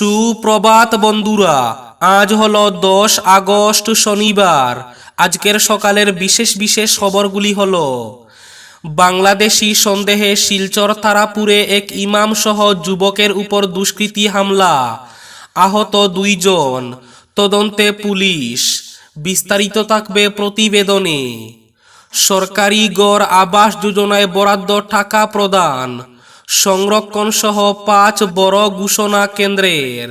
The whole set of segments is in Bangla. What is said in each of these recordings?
সুপ্রভাত বন্ধুরা, আজ হলো দশ আগস্ট শনিবার। আজকের সকালের বিশেষ বিশেষ খবরগুলি হল, বাংলাদেশি সন্দেহে শিলচর তারাপুরে এক ইমাম সহ যুবকের উপর দুষ্কৃতী হামলা, আহত দুইজন, তদন্তে পুলিশ, বিস্তারিত থাকবে প্রতিবেদনে। সরকারি গড় আবাস যোজনায় বরাদ্দ টাকা প্রদান সংরক্ষণ সহ পাঁচ বড় ঘোষণা কেন্দ্রের।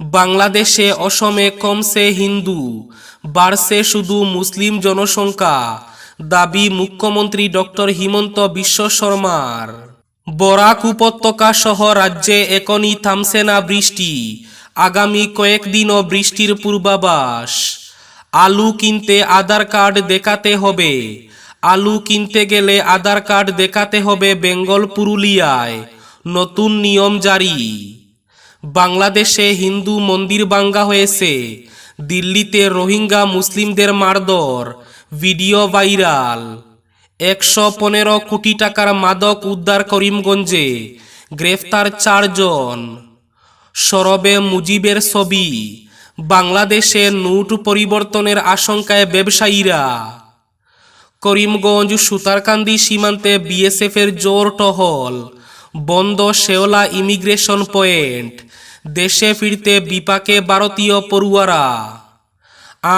বাংলাদেশে অসমে কমছে হিন্দু, বাড়ছে শুধু মুসলিম জনসংখ্যা, দাবি মুখ্যমন্ত্রী ডক্টর হিমন্ত বিশ্ব শর্মার। বরাক উপত্যকা সহ রাজ্যে এখনই থামছে না বৃষ্টি, আগামী কয়েকদিনও বৃষ্টির পূর্বাভাস। আলু কিনতে আধার কার্ড দেখাতে হবে আলু কিনতে গেলে আধার কার্ড দেখাতে হবে বেঙ্গল পুরুলিয়ায়। নতুন নিয়ম জারি। বাংলাদেশে হিন্দু মন্দির ভাঙ্গা হয়েছে। দিল্লিতে রোহিঙ্গা মুসলিমদের মারধর, ভিডিও ভাইরাল। একশো পনেরো কোটি টাকার মাদক উদ্ধার করিমগঞ্জে, গ্রেফতার চারজন। সরবে মুজিবের ছবি, বাংলাদেশে নোট পরিবর্তনের আশঙ্কায় ব্যবসায়ীরা। করিমগঞ্জ সুতারকান্দি সীমান্তে বিএসএফের জোর টহল, বন্ধ শেওলা ইমিগ্রেশন পয়েন্ট, দেশে ফিরতে বিপাকে ভারতীয় পড়ুয়ারা।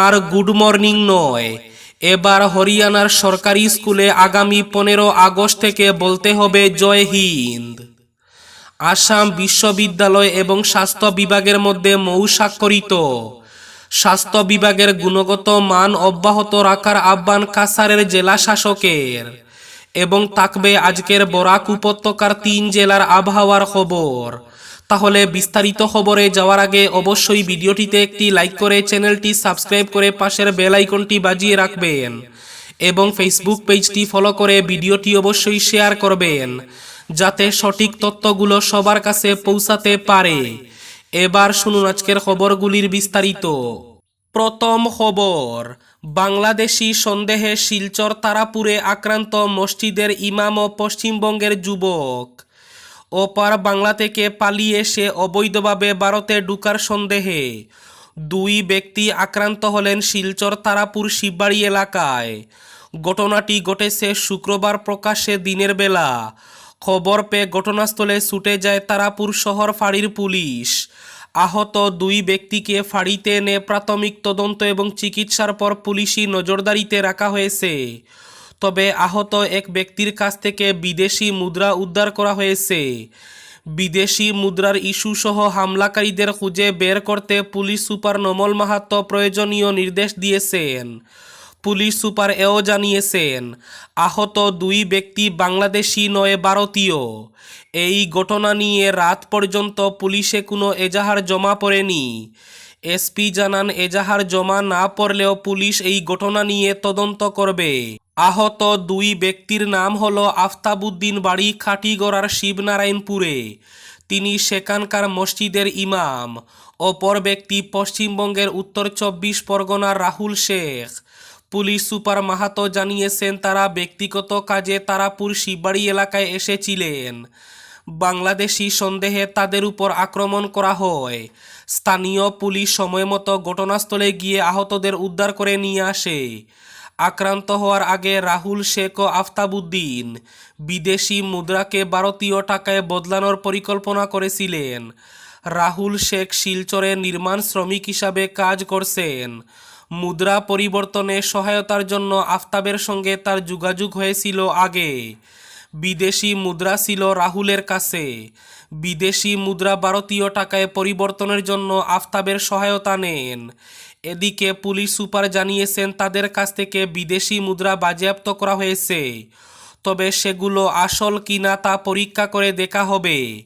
আর গুড মর্নিং নয়, এবার হরিয়ানার সরকারি স্কুলে আগামী পনেরো আগস্ট থেকে বলতে হবে জয় হিন্দ। আসাম বিশ্ববিদ্যালয় এবং স্বাস্থ্য বিভাগের মধ্যে মৌ স্বাক্ষরিত স্বাস্থ্য বিভাগের গুণগত মান অব্যাহত রাখার আহ্বান কাসারের জেলা শাসকের। এবং থাকবে আজকের বরাক উপত্যকার তিন জেলার আবহাওয়ার খবর। তাহলে বিস্তারিত খবরে যাওয়ার আগে অবশ্যই ভিডিওটিতে একটি লাইক করে চ্যানেলটি সাবস্ক্রাইব করে পাশের বেল আইকনটি বাজিয়ে রাখবেন। এবং ফেসবুক পেজটি ফলো করে ভিডিওটি অবশ্যই শেয়ার করবেন। যাতে সঠিক তথ্যগুলো সবার কাছে পৌঁছাতে পারে। এবার শুনুন আজকের খবরগুলির বিস্তারিত। প্রথম খবর, বাংলাদেশি সন্দেহে শিলচর তারাপুরে আক্রান্ত মসজিদের ইমাম ও পশ্চিমবঙ্গের যুবক। ওপার বাংলা থেকে পালিয়ে এসে অবৈধভাবে ভারতে ঢুকার সন্দেহে। দুই ব্যক্তি আক্রান্ত হলেন শিলচর তারাপুর শিববাড়ি এলাকায়। ঘটনাটি ঘটেছে শুক্রবার প্রকাশ্যে দিনের বেলা। খবর পেয়ে ঘটনাস্থলে ছুটে যায় তারাপুর শহর ফাঁড়ির পুলিশ। আহত দুই ব্যক্তিকে ফাঁড়িতে এনে প্রাথমিক তদন্ত এবং চিকিৎসার পর পুলিশি নজরদারিতে রাখা হয়েছে। তবে আহত এক ব্যক্তির কাছ থেকে বিদেশি মুদ্রা উদ্ধার করা হয়েছে। বিদেশি মুদ্রার ইস্যু সহ হামলাকারীদের খুঁজে বের করতে পুলিশ সুপার নমল মাহাতো প্রয়োজনীয় নির্দেশ দিয়েছেন। পুলিশ সুপার এও জানিয়েছেন, আহত দুই ব্যক্তি বাংলাদেশি নয়, ভারতীয়। এই ঘটনা নিয়ে রাত পর্যন্ত পুলিশে কোনো এজাহার জমা পড়েনি। এসপি জানান, এজাহার জমা না পড়লেও পুলিশ এই ঘটনা নিয়ে তদন্ত করবে। আহত দুই ব্যক্তির নাম হলো আফতাবুদ্দিন বাড়ি, খাটিগড়ার শিবনারায়ণপুরে। তিনি সেখানকার মসজিদের ইমাম। অপর ব্যক্তি পশ্চিমবঙ্গের উত্তর চব্বিশ পরগনার রাহুল শেখ। পুলিশ সুপার মাহাতো জানিয়েছেন, তারা ব্যক্তিগত কাজে তারাপুর শিববাড়ি এলাকায় এসেছিলেন। বাংলাদেশি সন্দেহে তাদের উপর আক্রমণ করা হয়। স্থানীয় পুলিশ সময়মতো ঘটনাস্থলে গিয়ে আহতদের উদ্ধার করে নিয়ে আসে। আক্রান্ত হওয়ার আগে রাহুল শেখ ও আফতাবুদ্দিন বিদেশি মুদ্রাকে ভারতীয় টাকায় বদলানোর পরিকল্পনা করেছিলেন। রাহুল শেখ শিলচরে নির্মাণ শ্রমিক হিসাবে কাজ করছেন। মুদ্রা পরিবর্তনে সহায়তার জন্য আফতাবের সঙ্গে তার যোগাযোগ হয়েছিল আগে। বিদেশি মুদ্রা ছিল রাহুলের কাছে। বিদেশি মুদ্রা ভারতীয় টাকায় পরিবর্তনের জন্য আফতাবের সহায়তা নেন। এদিকে পুলিশ সুপার জানিয়েছেন, তাদের কাছ থেকে বিদেশি মুদ্রা বাজেয়াপ্ত করা হয়েছে। তবে সেগুলো আসল কিনা তা পরীক্ষা করে দেখা হবে।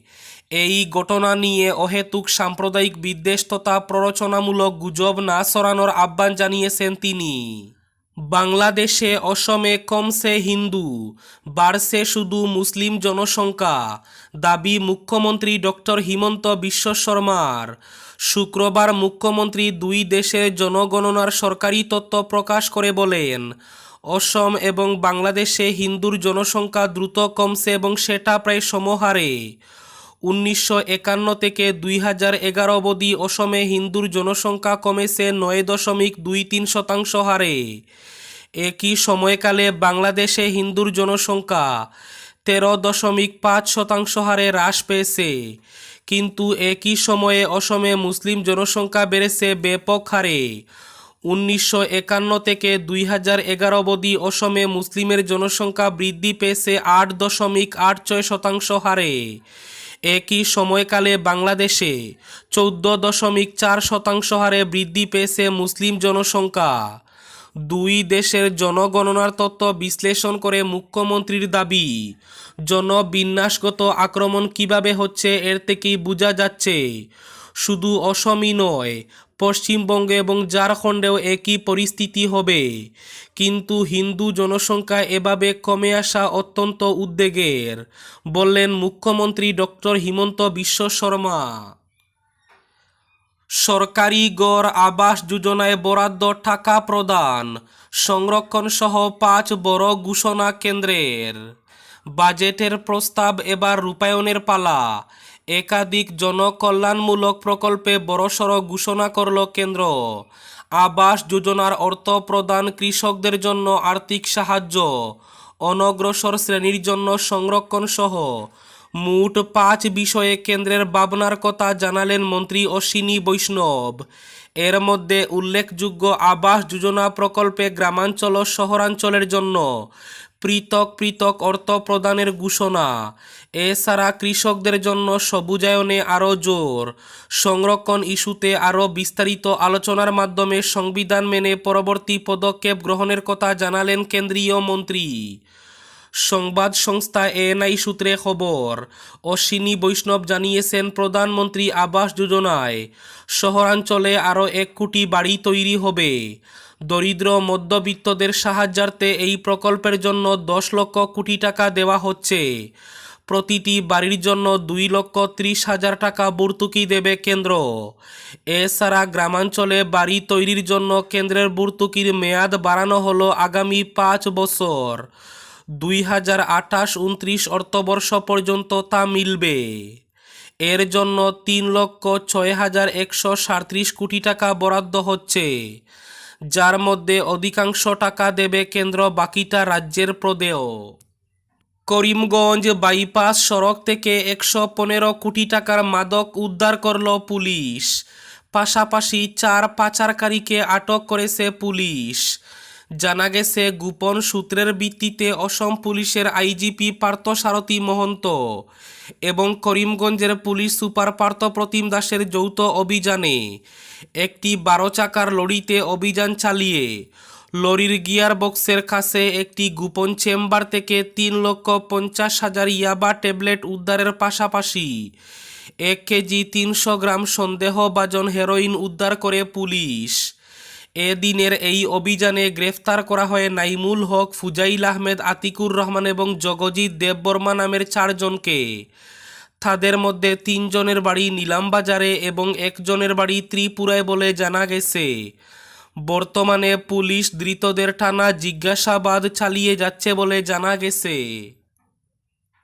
এই ঘটনা নিয়ে অহেতুক সাম্প্রদায়িক বিদ্বেষ তথা প্ররোচনামূলক গুজব না সরানোর আহ্বান জানিয়েছেন তিনি। বাংলাদেশে অসমে কমছে হিন্দু, বাড়ছে শুধু মুসলিম জনসংখ্যা, দাবি মুখ্যমন্ত্রী ডক্টর হিমন্ত বিশ্ব শর্মার। শুক্রবার মুখ্যমন্ত্রী দুই দেশের জনগণনার সরকারি তথ্য প্রকাশ করে বলেন, অসম এবং বাংলাদেশে হিন্দুর জনসংখ্যা দ্রুত কমছে এবং সেটা প্রায় সমহারে। উনিশশো একান্ন থেকে দুই হাজার এগারো অবধি অসমে হিন্দুর জনসংখ্যা কমেছে নয় দশমিক দুই তিন শতাংশ হারে। একই সময়কালে বাংলাদেশে হিন্দুর জনসংখ্যা তেরো দশমিক পাঁচ শতাংশ হারে হ্রাস পেয়েছে। কিন্তু একই সময়ে অসমে মুসলিম জনসংখ্যা বেড়েছে ব্যাপক হারে। উনিশশো একান্ন থেকে দুই হাজার এগারো অবধি অসমে মুসলিমের জনসংখ্যা বৃদ্ধি পেয়েছে আট দশমিক আট ছয় শতাংশ হারে। একই সময়কালে বাংলাদেশে চৌদ্দ দশমিক চার শতাংশ হারে বৃদ্ধি পেয়েছে মুসলিম জনসংখ্যা। দুই দেশের জনগণনার তত্ত্ব বিশ্লেষণ করে মুখ্যমন্ত্রীর দাবি, জনবিন্যাসগত আক্রমণ কীভাবে হচ্ছে এর থেকেই বোঝা যাচ্ছে। শুধু অসমই নয়, পশ্চিমবঙ্গে এবং ঝাড়খণ্ডেও একই পরিস্থিতি হবে। কিন্তু হিন্দু জনসংখ্যা এভাবে কমে আসা অত্যন্ত উদ্বেগের, বললেন মুখ্যমন্ত্রী ডক্টর হিমন্ত বিশ্ব শর্মা। সরকারি গড় আবাস যোজনায় বরাদ্দ টাকা প্রদান সংরক্ষণ সহ পাঁচ বড় ঘোষণা কেন্দ্রের। বাজেটের প্রস্তাব এবার রূপায়ণের পালা একাধিক জনকল্যাণমূলক প্রকল্পে বড়সড় ঘোষণা করল কেন্দ্র। আবাস যোজনার অর্থ প্রদান কৃষকদের জন্য আর্থিক সাহায্য, অনগ্রসর শ্রেণির জন্য সংরক্ষণ সহ। মোট পাঁচ বিষয়ে কেন্দ্রের ভাবনার কথা জানালেন মন্ত্রী অশ্বিনী বৈষ্ণব। এর মধ্যে উল্লেখযোগ্য আবাস যোজনা প্রকল্পে গ্রামাঞ্চল ও শহরাঞ্চলের জন্য পৃথক পৃথক অর্থ প্রদানের ঘোষণা। এছাড়া কৃষকদের জন্য সবুজায়নে আরও জোর। সংরক্ষণ ইস্যুতে আরও বিস্তারিত আলোচনার মাধ্যমে সংবিধান মেনে পরবর্তী পদক্ষেপ গ্রহণের কথা জানালেন কেন্দ্রীয় মন্ত্রী। সংবাদ সংস্থা এএনআই সূত্রে খবর, অশ্বিনী বৈষ্ণব জানিয়েছেন, প্রধানমন্ত্রী আবাস যোজনায় শহরাঞ্চলে আরও এক কোটি বাড়ি তৈরি হবে। দরিদ্র মধ্যবিত্তদের সাহায্যার্থে এই প্রকল্পের জন্য দশ লক্ষ কোটি টাকা দেওয়া হচ্ছে। প্রতিটি বাড়ির জন্য দুই লক্ষ ত্রিশ হাজার টাকা ভর্তুকি দেবে কেন্দ্র। এছাড়া গ্রামাঞ্চলে বাড়ি তৈরির জন্য কেন্দ্রের ভর্তুকির মেয়াদ বাড়ানো হলো আগামী পাঁচ বছর। দুই হাজার আঠাশ উনত্রিশ অর্থবর্ষ পর্যন্ত তা মিলবে। এর জন্য তিন লক্ষ ছয় হাজার একশো সাঁত্রিশ কোটি টাকা বরাদ্দ হচ্ছে। যার মধ্যে অধিকাংশ টাকা দেবে কেন্দ্র বাকিটা রাজ্যের প্রদেয়। করিমগঞ্জ বাইপাস সড়ক থেকে একশো পনেরো কোটি টাকার মাদক উদ্ধার করল পুলিশ। পাশাপাশি চার পাচারকারীকে আটক করেছে পুলিশ। জানা গেছে, গোপন সূত্রের ভিত্তিতে অসম পুলিশের আইজিপি পার্থসারথী মহন্ত এবং করিমগঞ্জের পুলিশ সুপার পার্থ প্রতিম দাসের যৌথ অভিযানে একটি বারো চাকার লরিতে অভিযান চালিয়ে লরির গিয়ার বক্সের কাছে একটি গোপন চেম্বার থেকে তিন লক্ষ পঞ্চাশ হাজার ইয়াবা ট্যাবলেট উদ্ধারের পাশাপাশি এক কেজি তিনশো গ্রাম সন্দেহভাজন হেরোইন উদ্ধার করে পুলিশ। এদিনের এই অভিযানে গ্রেফতার করা হয় নাইমুল হক, ফুজাইল আহমেদ, আতিকুর রহমান এবং জগজিৎ দেববর্মা নামের চারজনকে। তাদের মধ্যে তিনজনের বাড়ি নিলামবাজারে এবং একজনের বাড়ি ত্রিপুরায় বলে জানা গেছে। বর্তমানে পুলিশ ধৃতদের টানা জিজ্ঞাসাবাদ চালিয়ে যাচ্ছে বলে জানা গেছে।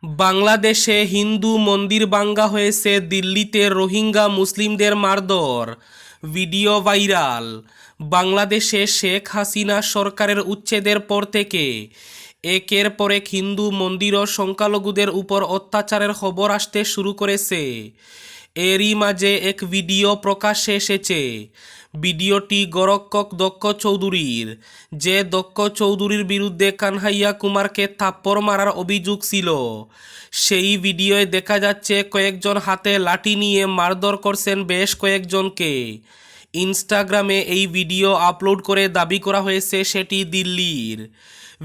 বাংলাদেশে হিন্দু মন্দির বাঙ্গা হয়েছে, দিল্লিতে রোহিঙ্গা মুসলিমদের মারধর। Video viral. বাংলাদেশে শেখ হাসিনা সরকারের উচ্ছেদের পর থেকে একের পর এক হিন্দু মন্দির ও সংখ্যালঘুদের উপর অত্যাচারের খবর আসতে শুরু করেছে। এরই মাঝে এক ভিডিও প্রকাশ্যে এসেছে। ভিডিওটি গরক্ষক দক্ষ চৌধুরীর। যে দক্ষ চৌধুরীর বিরুদ্ধে কানহাইয়া কুমারকে থাপ্পড় মারার অভিযোগ ছিল, সেই ভিডিওয় দেখা যাচ্ছে কয়েকজন হাতে লাঠি নিয়ে মারধর করছেন বেশ কয়েকজনকে। ইনস্টাগ্রামে এই ভিডিও আপলোড করে দাবি করা হয়েছে সেটি দিল্লির।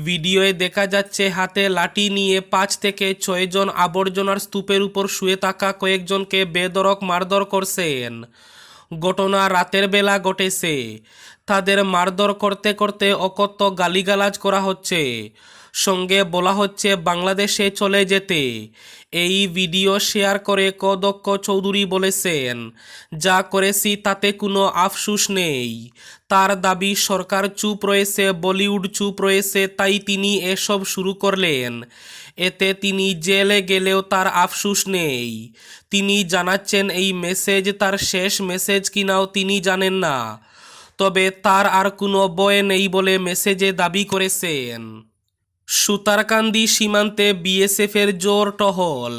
ভিডিওয়ে দেখা যাচ্ছে হাতে লাঠি নিয়ে পাঁচ থেকে ছয়জন আবর্জনার স্তূপের উপর শুয়ে থাকা কয়েকজনকে বেদরক মারধর করছেন। ঘটনা রাতের বেলা ঘটেছে। তাদের মারধর করতে করতে অকথ্য গালিগালাজ করা হচ্ছে। সঙ্গে বলা হচ্ছে, বাংলাদেশে চলে যেতে। এই ভিডিও শেয়ার করে কদক্ষ চৌধুরী বলেছেন, যা করেছি তাতে কোনো আফসুস নেই। তার দাবি, সরকার চুপ রয়েছে, বলিউড চুপ রয়েছে, তাই তিনি এসব শুরু করলেন। এতে তিনি জেলে গেলেও তার আফসুস নেই। তিনি জানাচ্ছেন, এই মেসেজ তার শেষ মেসেজ কিনাও তিনি জানেন না। তবে তার আর কোনো বয় নেই বলে মেসেজে দাবি করেছেন। সুতারকান্দি সীমান্তে বিএসএফের জোর টহল,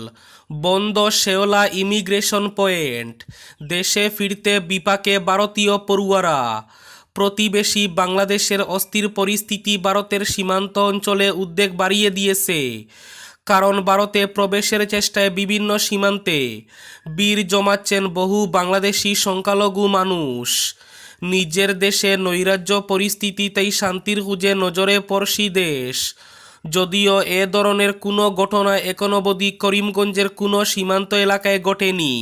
বন্ধ শেওলা ইমিগ্রেশন পয়েন্ট, দেশে ফিরতে বিপাকে ভারতীয় পড়ুয়ারা, প্রতিবেশী বাংলাদেশের অস্থির পরিস্থিতি ভারতের সীমান্ত অঞ্চলে উদ্বেগ বাড়িয়ে দিয়েছে। কারণ ভারতে প্রবেশের চেষ্টায় বিভিন্ন সীমান্তে বীর জমাচ্ছেন বহু বাংলাদেশি সংখ্যালঘু মানুষ। নিজের দেশে নৈরাজ্য পরিস্থিতিতেই শান্তির খুঁজে নজরে পড়শি দেশ। যদিও এ ধরনের কোনো ঘটনা এখনও করিমগঞ্জের কোনো সীমান্ত এলাকায় ঘটেনি।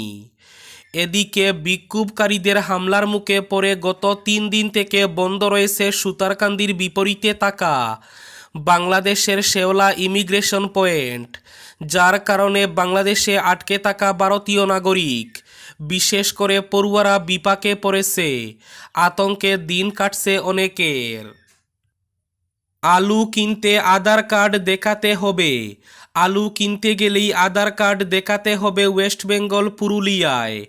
এদিকে বিক্ষোভকারীদের হামলার মুখে পড়ে গত তিন দিন থেকে বন্ধ রয়েছে সুতারকান্দির বিপরীতে থাকা বাংলাদেশের শেওলা ইমিগ্রেশন পয়েন্ট, যার কারণে বাংলাদেশে আটকে থাকা ভারতীয় নাগরিক। বিশেষ করে পড়ুয়ারা বিপাকে পড়েছে, আতঙ্কে দিন কাটছে অনেকের। আলু কিনতে আধার কার্ড দেখাতে হবে, আলু কিনতে গেলেই আধার কার্ড দেখাতে হবে ওয়েস্ট বেঙ্গল পুরুলিয়ায়।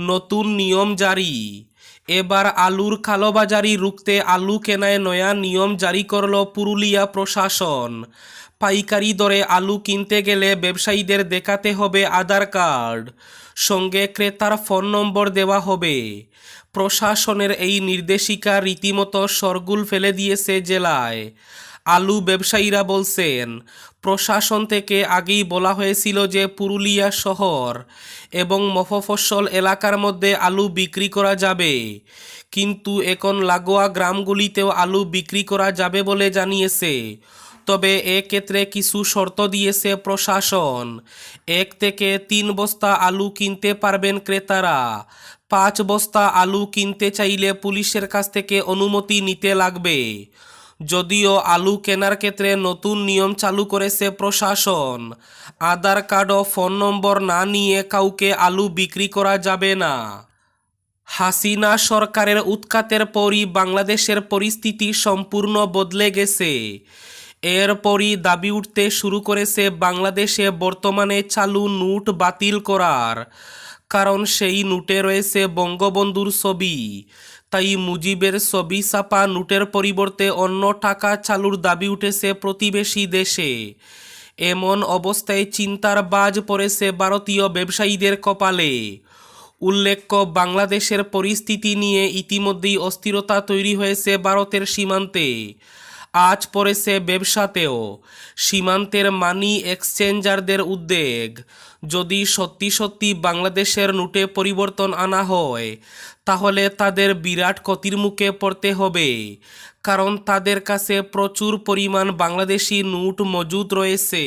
নতুন নিয়ম জারি, এবার আলুর কালোবাজারি রুখতে আলু কেনায় নয়া নিয়ম জারি করল পুরুলিয়া প্রশাসন। পাইকারি দরে আলু কিনতে গেলে ব্যবসায়ীদের দেখাতে হবে আধার কার্ড। সঙ্গে ক্রেতার ফোন নম্বর দেওয়া হবে। প্রশাসনের এই নির্দেশিকা রীতিমতো সরগুল ফেলে দিয়েছে জেলায়। আলু ব্যবসায়ীরা বলছেন, প্রশাসন থেকে আগেই বলা হয়েছিল যে পুরুলিয়া শহর এবং মফফসল এলাকার মধ্যে আলু বিক্রি করা যাবে। কিন্তু এখন লাগোয়া গ্রামগুলিতেও আলু বিক্রি করা যাবে বলে জানিয়েছে। তবে এক্ষেত্রে কিছু শর্ত দিয়েছে প্রশাসন। এক থেকে তিন বস্তা আলু কিনতে পারবেন ক্রেতারা। পাঁচ বস্তা আলু কিনতে চাইলে পুলিশের কাছ থেকে অনুমতি নিতে লাগবে। যদিও আলু কেনার ক্ষেত্রে নতুন নিয়ম চালু করেছে প্রশাসন। আধার কার্ড ও ফোন নম্বর না নিয়ে কাউকে আলু বিক্রি করা যাবে না। হাসিনা সরকারের উৎখাতের পরই বাংলাদেশের পরিস্থিতি সম্পূর্ণ বদলে গেছে। এরপরই দাবি উঠতে শুরু করেছে বাংলাদেশে বর্তমানে চালু নোট বাতিল করার। কারণ সেই নোটে রয়েছে বঙ্গবন্ধুর ছবি। তাই মুজিবের ছবি ছাপা নোটের পরিবর্তে অন্য টাকা চালুর দাবি উঠেছে প্রতিবেশী দেশে। এমন অবস্থায় চিন্তার বাজ পড়েছে ভারতীয় ব্যবসায়ীদের কপালে। উল্লেখ্য, বাংলাদেশের পরিস্থিতি নিয়ে ইতিমধ্যেই অস্থিরতা তৈরি হয়েছে ভারতের সীমান্তে। আজ পড়েছে ব্যবসাতেও। সীমান্তের মানি এক্সচেঞ্জারদের উদ্বেগ। যদি সত্যি সত্যি বাংলাদেশের নোটে পরিবর্তন আনা হয়, তাহলে তাদের বিরাট ক্ষতির মুখে পড়তে হবে। কারণ তাদের কাছে প্রচুর পরিমাণ বাংলাদেশি নোট মজুদ রয়েছে।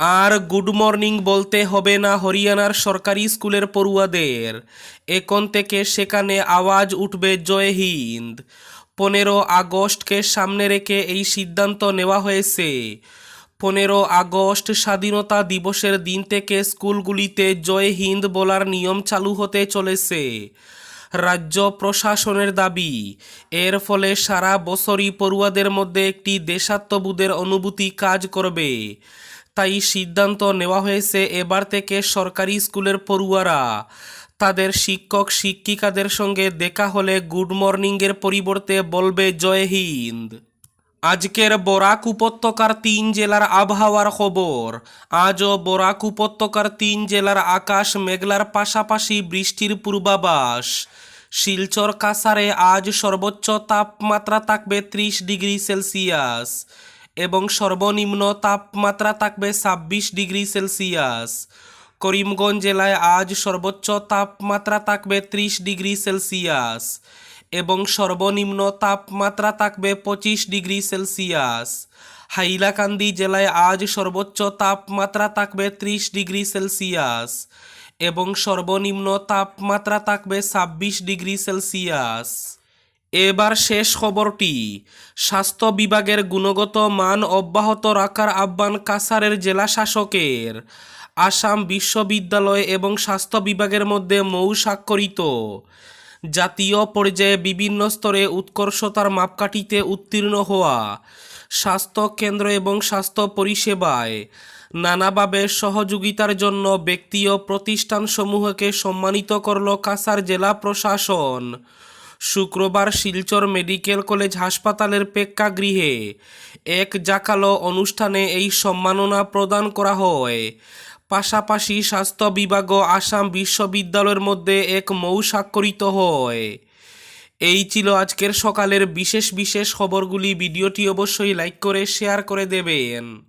আর গুড মর্নিং বলতে হবে না হরিয়ানার সরকারি স্কুলের পড়ুয়াদের। এখন থেকে সেখানে আওয়াজ উঠবে জয় হিন্দ। পনেরো আগস্টকে সামনে রেখে এই সিদ্ধান্ত নেওয়া হয়েছে। পনেরো আগস্ট স্বাধীনতা দিবসের দিন থেকে স্কুলগুলিতে জয় হিন্দ বলার নিয়ম চালু হতে চলেছে। রাজ্য প্রশাসনের দাবি, এর ফলে সারা বছরই পড়ুয়াদের মধ্যে একটি দেশাত্মবোধের অনুভূতি কাজ করবে। তাই সিদ্ধান্ত নেওয়া হয়েছে এবার থেকে সরকারি স্কুলের পড়ুয়ারা তাদের শিক্ষক শিক্ষিকাদের সঙ্গে দেখা হলে গুড মর্নিংয়ের পরিবর্তে বলবে জয় হিন্দ। আজকের বরাক উপত্যকার তিন জেলার আবহাওয়ার খবর। আজও বরাক উপত্যকার তিন জেলার আকাশ মেঘলার পাশাপাশি বৃষ্টির পূর্বাভাস। শিলচর কাসারে আজ সর্বোচ্চ তাপমাত্রা থাকবে ত্রিশ ডিগ্রি সেলসিয়াস এবং সর্বনিম্ন তাপমাত্রা থাকবে ছাব্বিশ ডিগ্রি সেলসিয়াস। করিমগঞ্জ জেলায় আজ সর্বোচ্চ তাপমাত্রা থাকবে ত্রিশ ডিগ্রি সেলসিয়াস এবং সর্বনিম্ন তাপমাত্রা থাকবে পঁচিশ ডিগ্রি সেলসিয়াস। হাইলাকান্দি জেলায় আজ সর্বোচ্চ তাপমাত্রা থাকবে ত্রিশ ডিগ্রি সেলসিয়াস এবং সর্বনিম্ন তাপমাত্রা থাকবে ছাব্বিশ ডিগ্রি সেলসিয়াস। এবার শেষ খবরটি। স্বাস্থ্য বিভাগের গুণগত মান অব্যাহত রাখার আহ্বান কাসারের জেলা শাসকের। আসাম বিশ্ববিদ্যালয় এবং স্বাস্থ্য বিভাগের মধ্যে মৌ স্বাক্ষরিত। জাতীয় পর্যায়ে বিভিন্ন স্তরে উৎকর্ষতার মাপকাঠিতে উত্তীর্ণ হওয়া, স্বাস্থ্য কেন্দ্র এবং স্বাস্থ্য পরিষেবায় নানাভাবে সহযোগিতার জন্য ব্যক্তি ও প্রতিষ্ঠানসমূহকে সম্মানিত করল কাসার জেলা প্রশাসন। শুক্রবার শিলচর মেডিকেল কলেজ হাসপাতালের প্রেক্ষাগৃহে এক জাকালো অনুষ্ঠানে এই সম্মাননা প্রদান করা হয়। পাশাপাশি স্বাস্থ্য বিভাগ আসাম বিশ্ববিদ্যালয়ের মধ্যে এক মৌ স্বাক্ষরিত হয়। এই ছিল আজকের সকালের বিশেষ বিশেষ খবরগুলি। ভিডিওটি অবশ্যই লাইক করে, শেয়ার করে দেবেন।